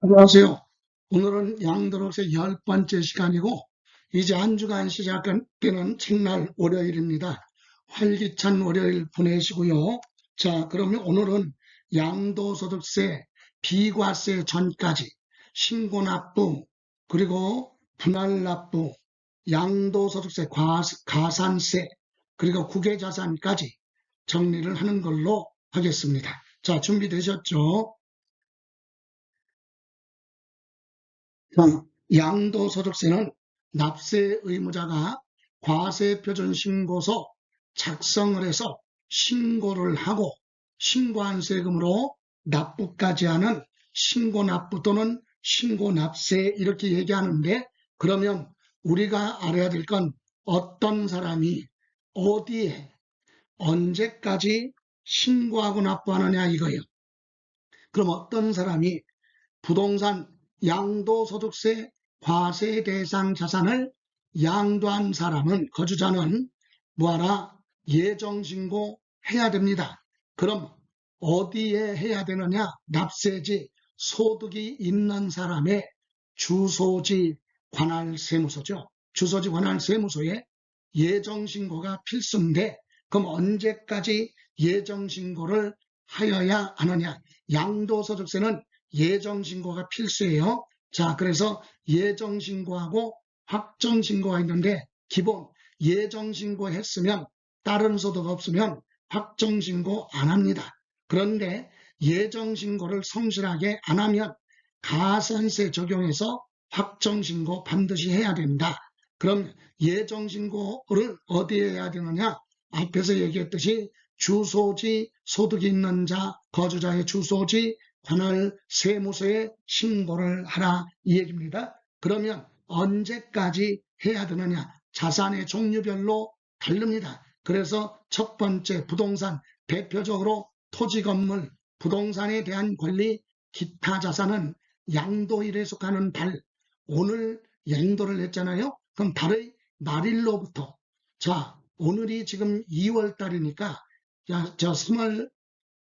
안녕하세요. 오늘은 양도록의 열 번째 시간이고, 이제 한 주간 시작되는 책날 월요일입니다. 활기찬 월요일 보내시고요. 자, 그러면 오늘은 양도소득세, 비과세 전까지 신고납부, 그리고 분할납부, 양도소득세, 과- 가산세, 그리고 국외자산까지 정리를 하는 걸로 하겠습니다. 자, 준비되셨죠? 양도 소득세는 납세 의무자가 과세표준 신고서 작성을 해서 신고를 하고 신고한 세금으로 납부까지 하는 신고납부 또는 신고납세 이렇게 얘기하는데 그러면 우리가 알아야 될 건 어떤 사람이 어디에 언제까지 신고하고 납부하느냐 이거예요. 그럼 어떤 사람이 부동산 양도소득세 과세 대상 자산을 양도한 사람은 거주자는 뭐하라 예정신고 해야 됩니다. 그럼 어디에 해야 되느냐 납세지 소득이 있는 사람의 주소지 관할세무소죠. 주소지 관할세무소에 예정신고가 필수인데 그럼 언제까지 예정신고를 하여야 하느냐 양도소득세는 예정신고가 필수예요. 자, 그래서 예정신고하고 확정신고가 있는데 기본 예정신고 했으면 다른 소득 없으면 확정신고 안 합니다. 그런데 예정신고를 성실하게 안 하면 가산세 적용해서 확정신고 반드시 해야 된다. 그럼 예정신고를 어디에 해야 되느냐? 앞에서 얘기했듯이 주소지 소득이 있는 자, 거주자의 주소지 관할 세무서에 신고를 하라 이 얘기입니다. 그러면 언제까지 해야 되느냐? 자산의 종류별로 다릅니다. 그래서 첫 번째 부동산 대표적으로 토지 건물 부동산에 대한 권리 기타 자산은 양도일에 속하는 달 오늘 양도를 했잖아요. 그럼 달의 말일로부터 자 오늘이 지금 2월 달이니까 자, 저 3월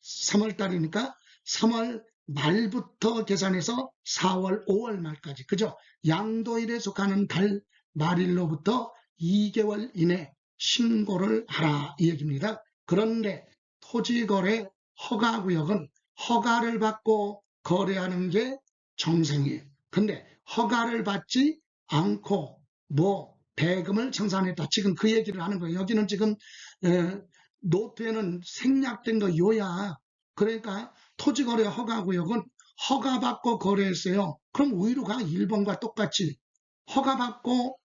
3월 달이니까 3월 말부터 계산해서 4월, 5월 말까지. 그죠? 양도일에 속하는 달 말일로부터 2개월 이내 신고를 하라. 이 얘기입니다. 그런데 토지거래 허가구역은 허가를 받고 거래하는 게 정상이에요. 근데 허가를 받지 않고 뭐 대금을 청산했다. 지금 그 얘기를 하는 거예요. 여기는 지금 에, 노트에는 생략된 거 요야. 그러니까 토지 거래 허가 구역은 허가받고 거래했어요. 그럼 우위로가 1번과 똑같이 허가받고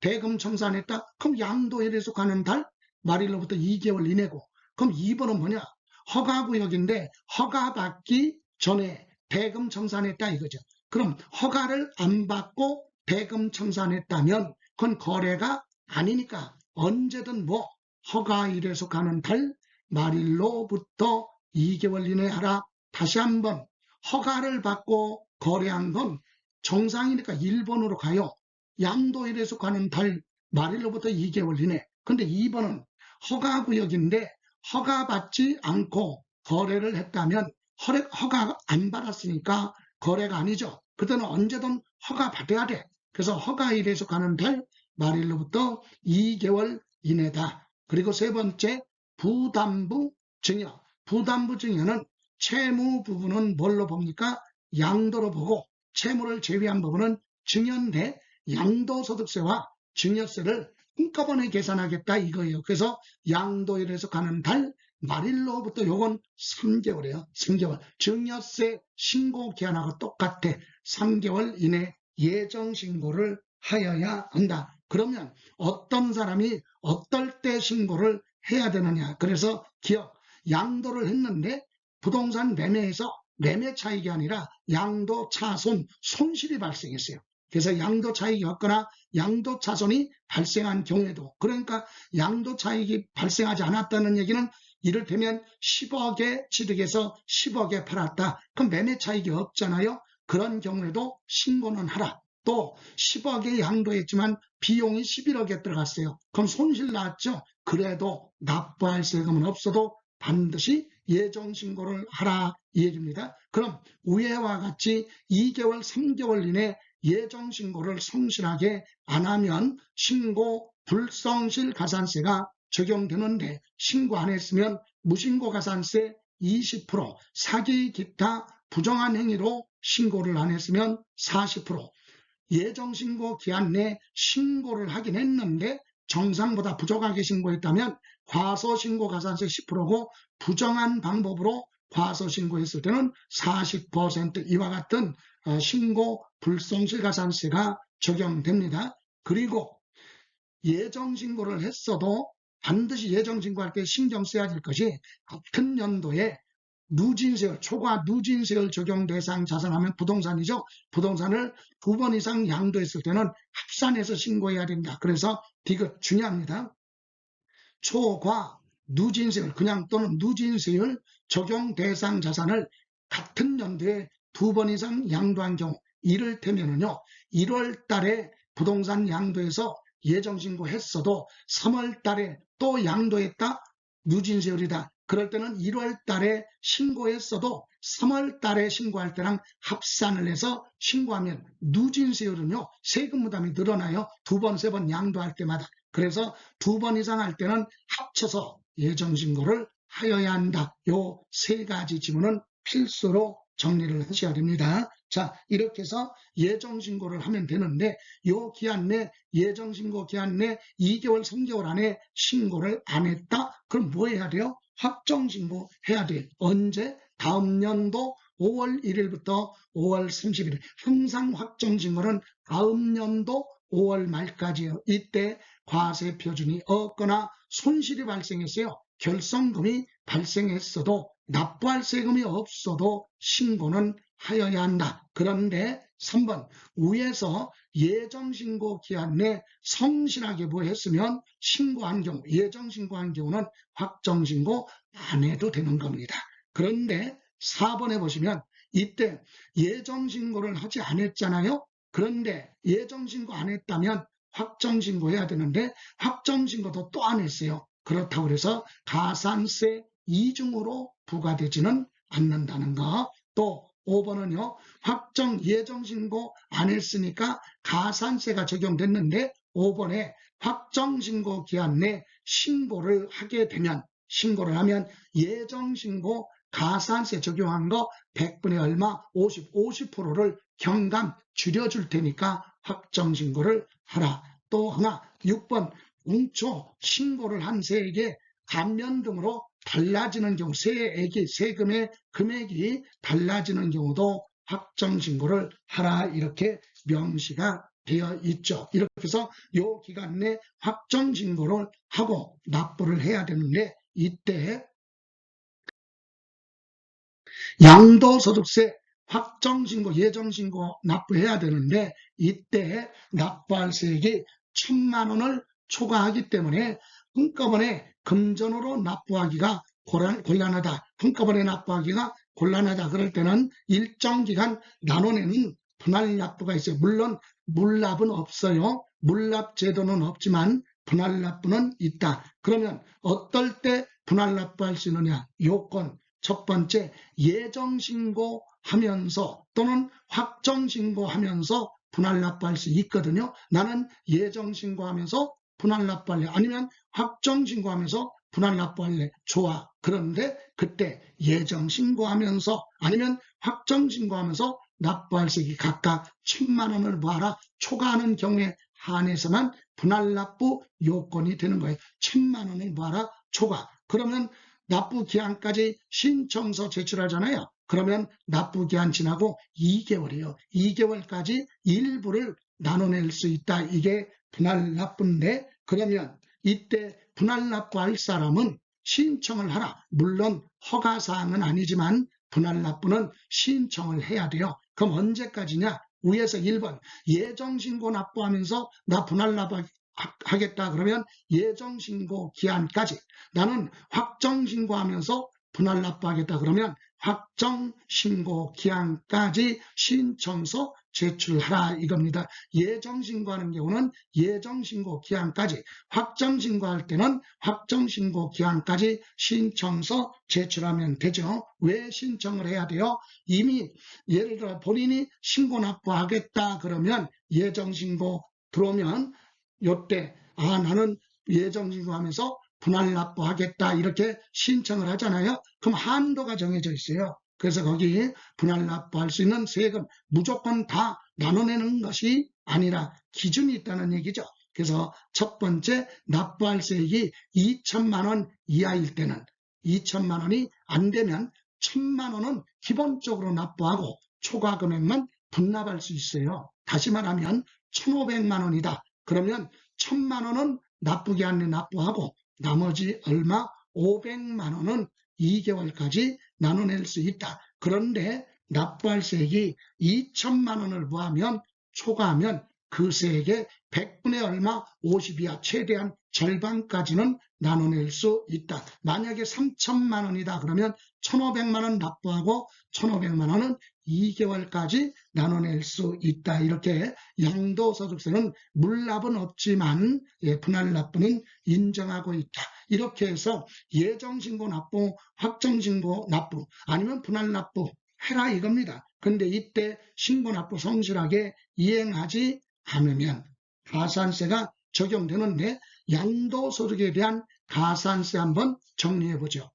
대금 청산했다. 그럼 양도일에 속하는 달 말일로부터 2개월 이내고 그럼 2번은 뭐냐? 허가구역인데 허가받기 전에 대금 청산했다 이거죠. 그럼 허가를 안 받고 대금 청산했다면 그건 거래가 아니니까 언제든 뭐 허가 일에 속하는 달 말일로부터 2개월 이내 하라. 다시 한번 허가를 받고 거래한 건 정상이니까 1번으로 가요. 양도일에 속하는 달 말일로부터 2개월 이내. 근데 2번은 허가구역인데 허가받지 않고 거래를 했다면 허 허가 안 받았으니까 거래가 아니죠. 그때는 언제든 허가 받아야 돼. 그래서 허가일에 속하는 달 말일로부터 2개월 이내다. 그리고 세 번째 부담부 증여. 부담부 증여는 채무 부분은 뭘로 봅니까? 양도로 보고 채무를 제외한 부분은 증여인데 양도소득세와 증여세를 한꺼번에 계산하겠다 이거예요. 그래서 양도일에서 가는 달 말일로부터 요건 3개월이에요. 3개월. 증여세 신고 기한하고 똑같아. 3개월 이내 예정 신고를 하여야 한다. 그러면 어떤 사람이 어떨 때 신고를 해야 되느냐. 그래서 기업 양도를 했는데 부동산 매매에서 매매 차익이 아니라 양도 차손 손실이 발생했어요. 그래서 양도 차익이 없거나 양도 차손이 발생한 경우에도 그러니까 양도 차익이 발생하지 않았다는 얘기는 이를테면 10억에 취득해서 10억에 팔았다. 그럼 매매 차익이 없잖아요. 그런 경우에도 신고는 하라. 또 10억에 양도했지만 비용이 11억에 들어갔어요. 그럼 손실 났죠. 그래도 납부할 세금은 없어도 반드시 예정신고를 하라 이 얘기입니다. 그럼 위에와 같이 2개월, 3개월 이내 예정신고를 성실하게 안 하면 신고 불성실 가산세가 적용되는데 신고 안 했으면 무신고 가산세 20%, 사기 기타 부정한 행위로 신고를 안 했으면 40%, 예정신고 기한 내 신고를 하긴 했는데 정상보다 부족하게 신고했다면 과소신고 가산세 10%고 부정한 방법으로 과소신고했을 때는 40% 이와 같은 어, 신고 불성실 가산세가 적용됩니다. 그리고 예정신고를 했어도 반드시 예정신고할 때 신경 써야 될 것이 같은 연도에 누진세율, 초과 누진세율 적용 대상 자산하면 부동산이죠. 부동산을 두 번 이상 양도했을 때는 합산해서 신고해야 된다. 그래서 디귿 중요합니다. 초과 누진세율, 그냥 또는 누진세율 적용 대상 자산을 같은 연도에 두 번 이상 양도한 경우 이를테면은요 1월 달에 부동산 양도해서 예정신고 했어도 3월 달에 또 양도했다 누진세율이다. 그럴 때는 1월 달에 신고했어도 3월 달에 신고할 때랑 합산을 해서 신고하면 누진세율은요 세금 부담이 늘어나요. 두 번 세 번 양도할 때마다 그래서 두 번 이상 할 때는 합쳐서 예정신고를 하여야 한다 요 세 가지 지문은 필수로 정리를 하셔야 됩니다. 자, 이렇게 해서 예정신고를 하면 되는데, 요 기한 내, 예정신고 기한 내 2개월, 3개월 안에 신고를 안 했다? 그럼 뭐 해야 돼요? 확정신고 해야 돼. 언제? 다음 연도 5월 1일부터 5월 30일. 항상 확정신고는 다음 연도 5월 말까지요. 이때 과세 표준이 없거나 손실이 발생했어요. 결성금이 발생했어도 납부할 세금이 없어도 신고는 하여야 한다. 그런데 3번 위에서 예정신고 기한 내 성실하게 뭐 했으면 신고한 경우 예정신고한 경우는 확정신고 안 해도 되는 겁니다. 그런데 4번에 보시면 이때 예정신고를 하지 않았잖아요. 그런데 예정신고 안 했다면 확정신고 해야 되는데 확정신고도 또 안 했어요. 그렇다고 해서 가산세 이중으로 부과되지는 않는다는 거. 또 5번은요. 확정 예정신고 안 했으니까 가산세가 적용됐는데 5번에 확정신고 기한 내 신고를 하게 되면 신고를 하면 예정신고 가산세 적용한 거 100분의 얼마 50, 50%를 경감 줄여줄 테니까 확정 신고를 하라. 또 하나 6번 웅초 신고를 한 세에게 감면 등으로 달라지는 경우 세액이 세금의 금액이 달라지는 경우도 확정 신고를 하라 이렇게 명시가 되어 있죠. 이렇게 해서 요 기간 내 확정 신고를 하고 납부를 해야 되는데 이때 양도소득세 확정신고 예정신고 납부해야 되는데 이때 납부할 세액이 천만 원을 초과하기 때문에 한꺼번에 금전으로 납부하기가 곤란 하다. 한꺼번에 납부하기가 곤란하다. 그럴 때는 일정 기간 나눠내는 분할 납부가 있어요. 물론 물납은 없어요. 물납 제도는 없지만 분할 납부는 있다. 그러면 어떨 때 분할 납부할 수 있느냐? 요건 첫 번째 예정신고 하면서 또는 확정신고하면서 분할 납부할 수 있거든요. 나는 예정신고하면서 분할 납부할래. 아니면 확정 신고하면서 분할 납부할래. 좋아. 그런데 그때 예정 신고하면서 아니면 확정 신고하면서 납부할 세액이 각각 천만 원을 모아라. 초과하는 경우에 한해서만 분할 납부 요건이 되는 거예요. 천만 원을 모아라. 초과. 그러면 납부 기한까지 신청서 제출하잖아요. 그러면 납부 기한 지나고 2개월이요. 2개월까지 일부를 나눠낼 수 있다. 이게 분할 납부인데 그러면 이때 분할 납부할 사람은 신청을 하라. 물론 허가 사항은 아니지만 분할 납부는 신청을 해야 돼요. 그럼 언제까지냐? 위에서 1번 예정신고 납부하면서 나 분할 납부 하겠다 그러면 예정신고 기한까지 나는 확정신고하면서 분할 납부하겠다 그러면 확정신고 기한까지 신청서 제출하라 이겁니다. 예정신고하는 경우는 예정신고 기한까지, 확정신고할 때는 확정신고 기한까지 신청서 제출하면 되죠. 왜 신청을 해야 돼요? 이미 예를 들어 본인이 신고 납부하겠다 그러면 예정신고 들어오면 요때 아 나는 예정신고 하면서 분할 납부하겠다 이렇게 신청을 하잖아요. 그럼 한도가 정해져 있어요. 그래서 거기 분할 납부할 수 있는 세금 무조건 다 나눠내는 것이 아니라 기준이 있다는 얘기죠. 그래서 첫 번째 납부할 세액이 2천만 원 이하일 때는 2천만 원이 안 되면 1천만 원은 기본적으로 납부하고 초과 금액만 분납할 수 있어요. 다시 말하면 1,500만 원이다. 그러면 1천만 원은 납부기 안에 납부하고 나머지 얼마? 500만 원은 2개월까지 나눠낼 수 있다. 그런데 납부할 세액이 2천만 원을 부하면 초과하면 그 세액의 100분의 얼마? 50이야. 최대한 절반까지는 나눠낼 수 있다. 만약에 3천만 원이다 그러면 1,500만 원 납부하고 1,500만 원은 2개월까지 나눠낼 수 있다. 이렇게 양도소득세는 물납은 없지만 예, 분할 납부는 인정하고 있다. 이렇게 해서 예정신고 납부, 확정신고 납부 아니면 분할 납부 해라 이겁니다. 근데 이때 신고 납부 성실하게 이행하지 않으면 가산세가 적용되는데 양도소득에 대한 가산세 한번 정리해 보죠.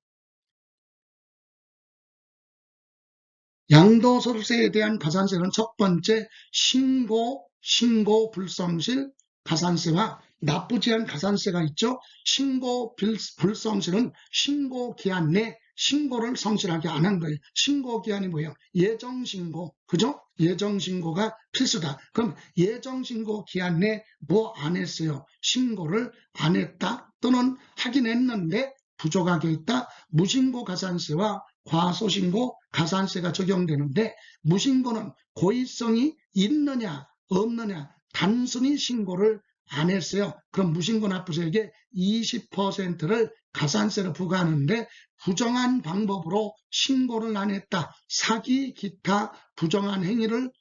양도소득세에 대한 가산세는 첫 번째 신고, 신고 불성실 가산세와 나쁘지 않은 가산세가 있죠. 신고 불성실은 신고 기한 내 신고를 성실하게 안 한 거예요. 신고 기한이 뭐예요? 예정 신고. 그죠? 예정 신고가 필수다. 그럼 예정 신고 기한 내 뭐 안 했어요? 신고를 안 했다 또는 하긴 했는데 부족하게 있다. 무신고 가산세와 과소신고 가산세가 적용되는데 무신고는 고의성이 있느냐 없느냐 단순히 신고를 안 했어요. 그럼 무신고 납부세액의 20%를 가산세로 부과하는데 부정한 방법으로 신고를 안 했다. 사기, 기타 부정한 행위를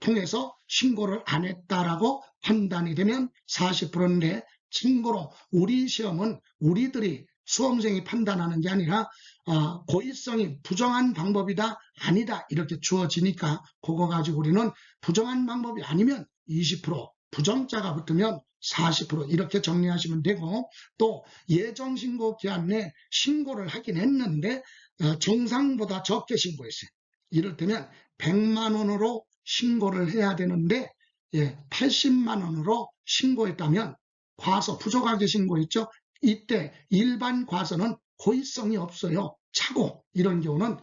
통해서 신고를 안 했다라고 판단이 되면 40%인데 참고로 우리 시험은 우리들이 수험생이 판단하는 게 아니라 어, 고의성이 부정한 방법이다 아니다 이렇게 주어지니까 그거 가지고 우리는 부정한 방법이 아니면 20% 부정자가 붙으면 40% 이렇게 정리하시면 되고 또 예정신고 기한 내 신고를 하긴 했는데 어, 정상보다 적게 신고했어요. 이를테면 100만 원으로 신고를 해야 되는데 예, 80만 원으로 신고했다면 과서 부족하게 신고했죠. 이때 일반 과서는 고의성이 없어요. 차고 이런 경우는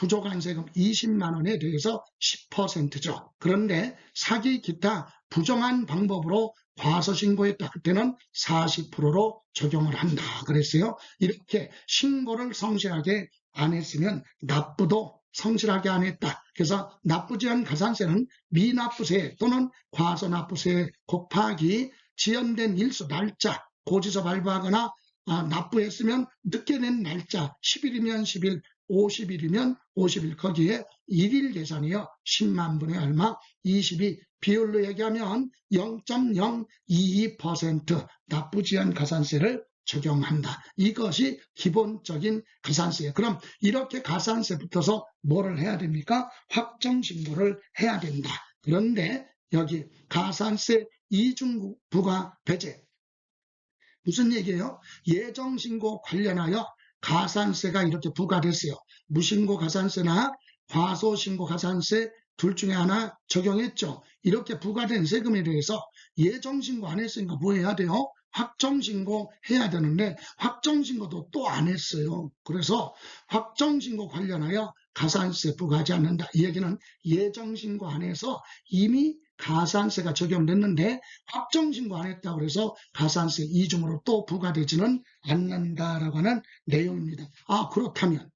부족한 세금 20만 원에 대해서 10%죠. 그런데 사기 기타 부정한 방법으로 과서 신고했다. 그때는 40%로 적용을 한다. 그랬어요. 이렇게 신고를 성실하게 안 했으면 납부도 성실하게 안 했다. 그래서 납부지 않은 가산세는 미납부세 또는 과소납부세 곱하기 지연된 일수 날짜 고지서 발부하거나 아, 납부했으면 늦게 낸 날짜 10일이면 10일 50일이면 50일 거기에 1일 계산이요. 10만 분의 얼마 22 비율로 얘기하면 0.022% 나쁘지 않은 가산세를 적용한다. 이것이 기본적인 가산세예요. 그럼 이렇게 가산세 붙어서 뭐를 해야 됩니까? 확정신고를 해야 된다. 그런데 여기 가산세 이중부가 배제 무슨 얘기예요? 예정신고 관련하여 가산세가 이렇게 부과됐어요. 무신고 가산세나 과소신고 가산세 둘 중에 하나 적용했죠. 이렇게 부과된 세금에 대해서 예정신고 안 했으니까 뭐 해야 돼요? 확정신고 해야 되는데 확정신고도 또 안 했어요. 그래서 확정신고 관련하여 가산세 부과하지 않는다. 이 얘기는 예정신고 안 해서 이미 가산세가 적용됐는데 확정 신고 안 했다고 해서 가산세 이중으로 또 부과되지는 않는다라고 하는 내용입니다. 아 그렇다면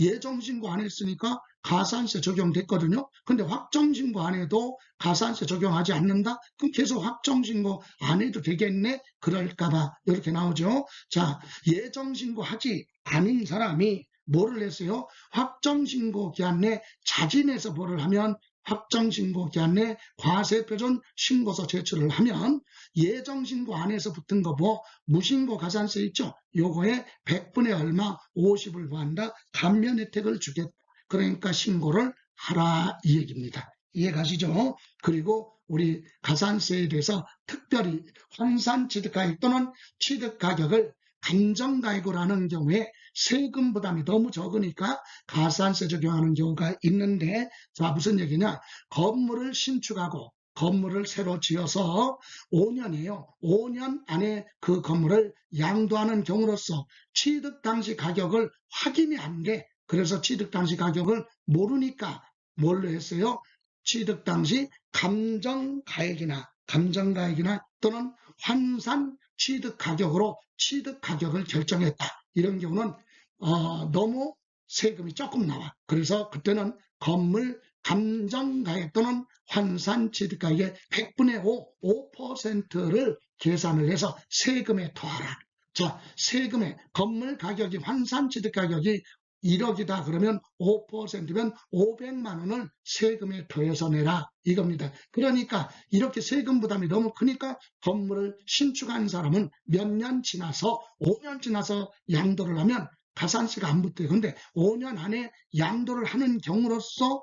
예정 신고 안 했으니까 가산세 적용됐거든요. 근데 확정 신고 안 해도 가산세 적용하지 않는다? 그럼 계속 확정 신고 안 해도 되겠네? 그럴까봐 이렇게 나오죠. 자 예정 신고 하지 않은 사람이 뭐를 했어요? 확정신고 기한 내 자진해서 뭐를 하면 확정신고 기한 내 과세표준 신고서 제출을 하면 예정신고 안에서 붙은 거 뭐 무신고 가산세 있죠? 요거에 100분의 얼마 50을 더한다. 감면 혜택을 주겠다. 그러니까 신고를 하라 이 얘기입니다. 이해 가시죠? 그리고 우리 가산세에 대해서 특별히 환산 취득가액 또는 취득가격을 감정가액으로 하는 경우에 세금 부담이 너무 적으니까 가산세 적용하는 경우가 있는데 자 무슨 얘기냐 건물을 신축하고 건물을 새로 지어서 5년이에요. 5년 안에 그 건물을 양도하는 경우로서 취득 당시 가격을 확인이 안 돼. 그래서 취득 당시 가격을 모르니까 뭘로 했어요? 취득 당시 감정가액이나 감정가액이나 또는 환산 취득 가격으로 취득 가격을 결정했다. 이런 경우는 어, 너무 세금이 조금 나와. 그래서 그때는 건물 감정가액 또는 환산 취득가액의 100분의 5, 5%를 계산을 해서 세금에 더하라. 자, 세금에 건물 가격이 환산 취득 가격이 1억이다 그러면 5%면 500만 원을 세금에 더해서 내라 이겁니다. 그러니까 이렇게 세금 부담이 너무 크니까 건물을 신축한 사람은 몇 년 지나서 5년 지나서 양도를 하면 가산세가 안 붙어요. 근데 5년 안에 양도를 하는 경우로서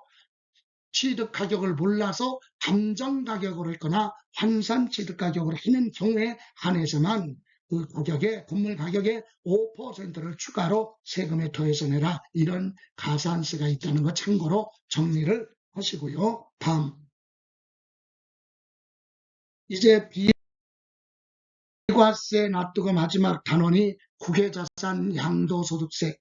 취득 가격을 몰라서 감정 가격으로 했거나 환산 취득 가격으로 하는 경우에 한해서만 그 가격에 건물 가격의 5%를 추가로 세금에 더해서 내라. 이런 가산세가 있다는 거 참고로 정리를 하시고요. 다음. 이제 비과세 납두고 마지막 단원이 국외자산 양도소득세.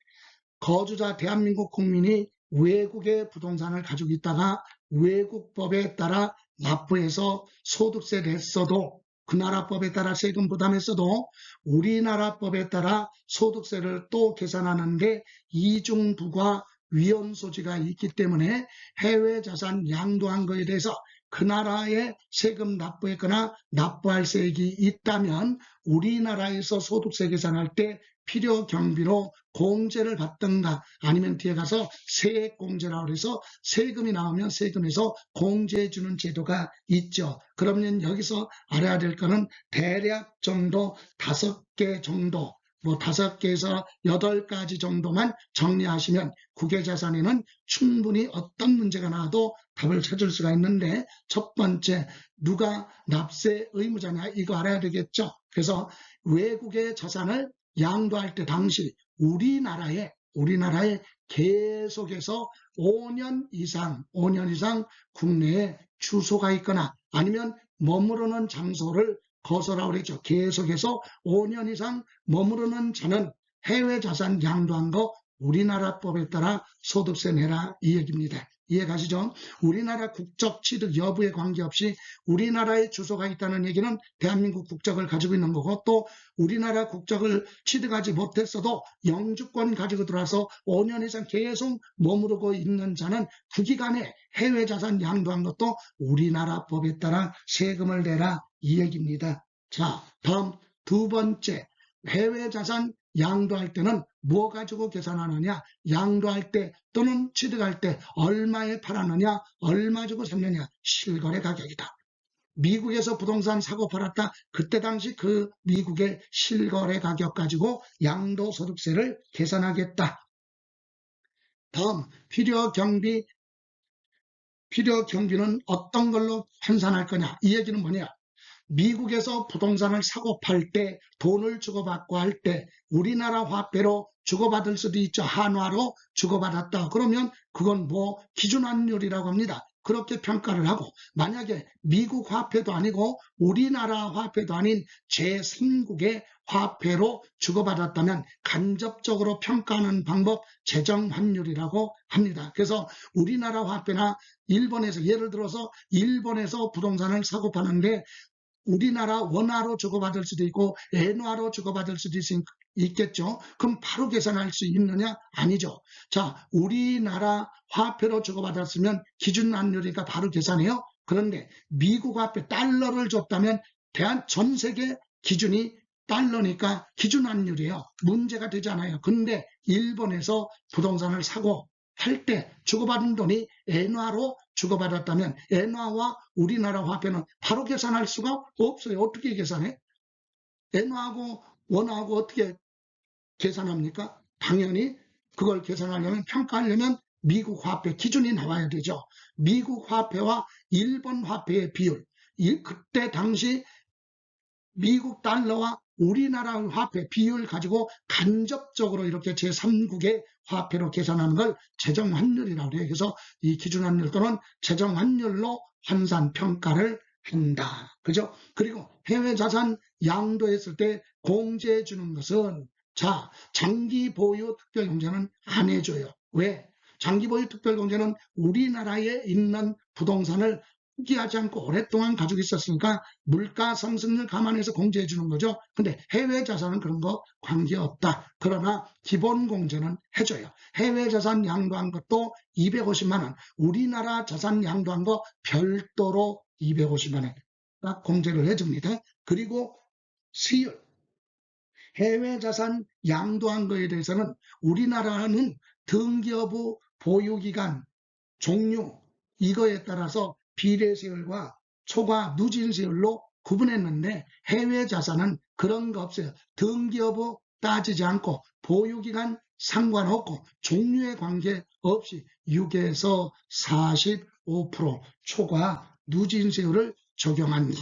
거주자 대한민국 국민이 외국의 부동산을 가지고 있다가 외국법에 따라 납부해서 소득세 냈어도 그 나라 법에 따라 세금 부담했어도 우리나라 법에 따라 소득세를 또 계산하는데 이중부과 위험 소지가 있기 때문에 해외 자산 양도한 것에 대해서 그 나라에 세금 납부했거나 납부할 세액이 있다면 우리나라에서 소득세 계산할 때 필요 경비로 공제를 받든가 아니면 뒤에 가서 세액 공제라고 해서 세금이 나오면 세금에서 공제해 주는 제도가 있죠. 그러면 여기서 알아야 될 거는 대략 정도 다섯 개 정도 뭐 다섯 개에서 여덟 가지 정도만 정리하시면 국외자산에는 충분히 어떤 문제가 나와도 답을 찾을 수가 있는데 첫 번째 누가 납세 의무자냐 이거 알아야 되겠죠. 그래서 외국의 자산을 양도할 때 당시 우리나라에 우리나라에 계속해서 5년 이상 5년 이상 국내에 주소가 있거나 아니면 머무르는 장소를 거소라고 그랬죠. 계속해서 5년 이상 머무르는 자는 해외 자산 양도한 거 우리나라 법에 따라 소득세 내라 이 얘기입니다. 이해 가시죠? 우리나라 국적 취득 여부에 관계없이 우리나라에 주소가 있다는 얘기는 대한민국 국적을 가지고 있는 거고 또 우리나라 국적을 취득하지 못했어도 영주권 가지고 들어와서 5년 이상 계속 머무르고 있는 자는 그 기간에 해외 자산 양도한 것도 우리나라 법에 따라 세금을 내라 이 얘기입니다. 자, 다음 두 번째 해외 자산 양도할 때는 뭐 가지고 계산하느냐 양도할 때 또는 취득할 때 얼마에 팔았느냐 얼마 주고 샀느냐 실거래 가격이다. 미국에서 부동산 사고 팔았다. 그때 당시 그 미국의 실거래 가격 가지고 양도소득세를 계산하겠다. 다음 필요 경비 필요 경비는 어떤 걸로 환산할 거냐 이 얘기는 뭐냐 미국에서 부동산을 사고 팔 때 돈을 주고받고 할 때 우리나라 화폐로 주고받을 수도 있죠. 한화로 주고받았다. 그러면 그건 뭐 기준환율이라고 합니다. 그렇게 평가를 하고 만약에 미국 화폐도 아니고 우리나라 화폐도 아닌 제3국의 화폐로 주고받았다면 간접적으로 평가하는 방법 재정환율이라고 합니다. 그래서 우리나라 화폐나 일본에서 예를 들어서 일본에서 부동산을 사고 파는데 우리나라 원화로 주고받을 수도 있고 엔화로 주고받을 수도 있겠죠. 그럼 바로 계산할 수 있느냐? 아니죠. 자, 우리나라 화폐로 주고받았으면 기준 환율이니까 바로 계산해요. 그런데 미국 화폐 달러를 줬다면 대한 전 세계 기준이 달러니까 기준 환율이에요. 문제가 되잖아요. 근데 일본에서 부동산을 사고 할 때 주고받은 돈이 엔화로 주고받았다면 엔화와 우리나라 화폐는 바로 계산할 수가 없어요. 어떻게 계산해? 엔화하고 원화하고 어떻게 계산합니까? 당연히 그걸 계산하려면 평가하려면 미국 화폐 기준이 나와야 되죠. 미국 화폐와 일본 화폐의 비율, 이- 그때 당시 미국 달러와 우리나라 화폐 비율 가지고 간접적으로 이렇게 제3국의 화폐로 계산하는 걸 재정환율이라고 해요. 그래서 이 기준환율 또는 재정환율로 환산 평가를 한다. 그죠? 그리고 해외 자산 양도했을 때 공제해 주는 것은 자, 장기 보유 특별 공제는 안 해줘요. 왜? 장기 보유 특별 공제는 우리나라에 있는 부동산을 포기하지 않고 오랫동안 가지고 있었으니까 물가 상승률 감안해서 공제해 주는 거죠. 근데 해외 자산은 그런 거 관계없다. 그러나 기본 공제는 해줘요. 해외 자산 양도한 것도 250만 원, 우리나라 자산 양도한 거 별도로 250만 원 딱 공제를 해줍니다. 그리고 수율, 해외 자산 양도한 거에 대해서는 우리나라는 등기여부 보유기간 종류 이거에 따라서 비례세율과 초과 누진세율로 구분했는데 해외 자산은 그런 거 없어요. 등기여부 따지지 않고 보유기간 상관없고 종류에 관계없이 6에서 45% 초과 누진세율을 적용한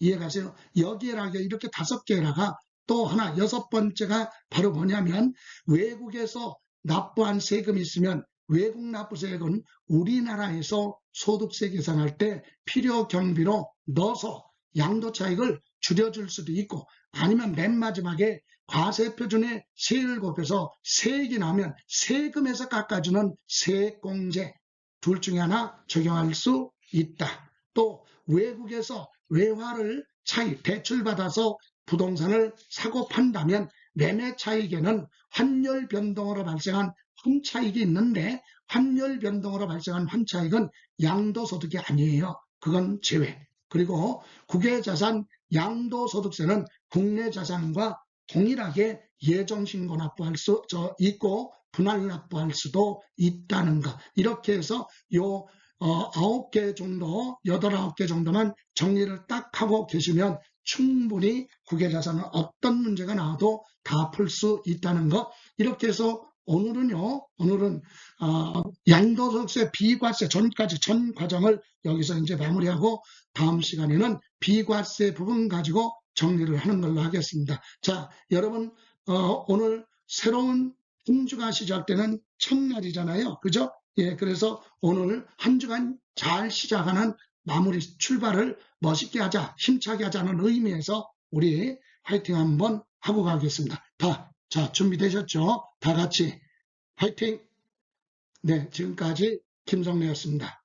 이해가세요? 여기에라가 이렇게 다섯 개라가 또 하나 여섯 번째가 바로 뭐냐면 외국에서 납부한 세금이 있으면 외국 납부세액은 우리나라에서 소득세 계산할 때 필요 경비로 넣어서 양도 차익을 줄여줄 수도 있고 아니면 맨 마지막에 과세 표준에 세율 곱해서 세액이 나면 세금에서 깎아주는 세액공제 둘 중에 하나 적용할 수 있다. 또 외국에서 외화를 차익 대출받아서 부동산을 사고 판다면 매매 차익에는 환율 변동으로 발생한 환차익이 있는데 환율 변동으로 발생한 환차익은 양도소득이 아니에요. 그건 제외. 그리고 국외자산 양도소득세는 국내 자산과 동일하게 예정신고 납부할 수 저, 있고 분할 납부할 수도 있다는 것. 이렇게 해서 요 어, 9개 정도, 8, 9개 정도만 정리를 딱 하고 계시면 충분히 국외자산은 어떤 문제가 나와도 다 풀 수 있다는 것. 이렇게 해서 오늘은요, 오늘은 어, 양도소득세 비과세 전까지 전 과정을 여기서 이제 마무리하고 다음 시간에는 비과세 부분 가지고 정리를 하는 걸로 하겠습니다. 자, 여러분 어, 오늘 새로운 한 주가 시작되는 첫날이잖아요. 그죠? 예, 그래서 오늘 한 주간 잘 시작하는 마무리 출발을 멋있게 하자, 힘차게 하자는 의미에서 우리 화이팅 한번 하고 가겠습니다. 다, 자, 준비되셨죠? 다 같이 화이팅! 네, 지금까지 김성래였습니다.